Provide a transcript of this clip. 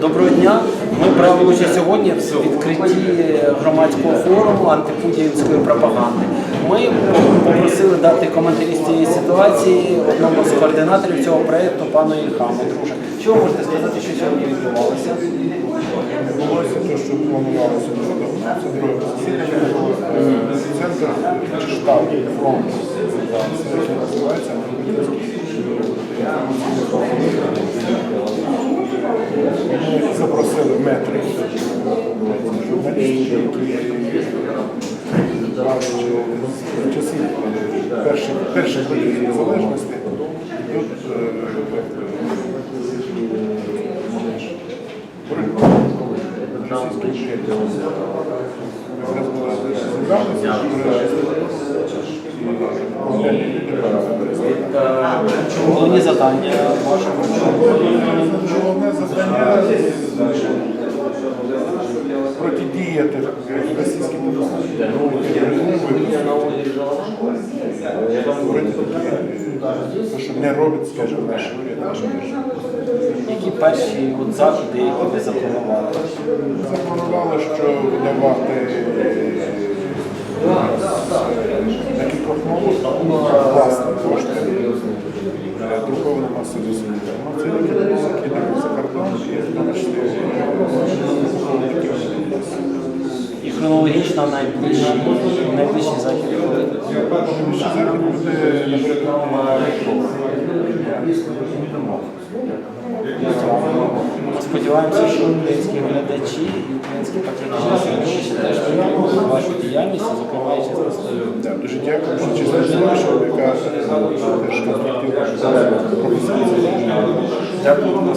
Доброго дня. Ми брали участь сьогодні в відкритті громадського форуму антипутінської пропагаги. Ми попросили дати коментарі з цієї ситуації одному з координаторів цього проєкту, пану Ільхаму. Що ви можете сказати, що сьогодні відбувалося? Відбулося те, що планувалося. Центр штаб фронт називається Ми запросили метри журналістів, які бачили з перших років незалежності. Е, Головні завдання вашого. Головне завдання протидіяти російським Те, що не робить, скажімо, наш уряд. Які перші от заходи, які ви запланували? Запланували, що видавати на кількох мовах власне кошти. е, друкована масові зміни. Хронологічно найближчі, найближчі захід. Сподіваємося, що українські глядачі і українські патріотичні теж підтримують вашу діяльність, і чесно Дуже дякую, що чесно слухав, яка теж конструктивна професійна. Дякую вам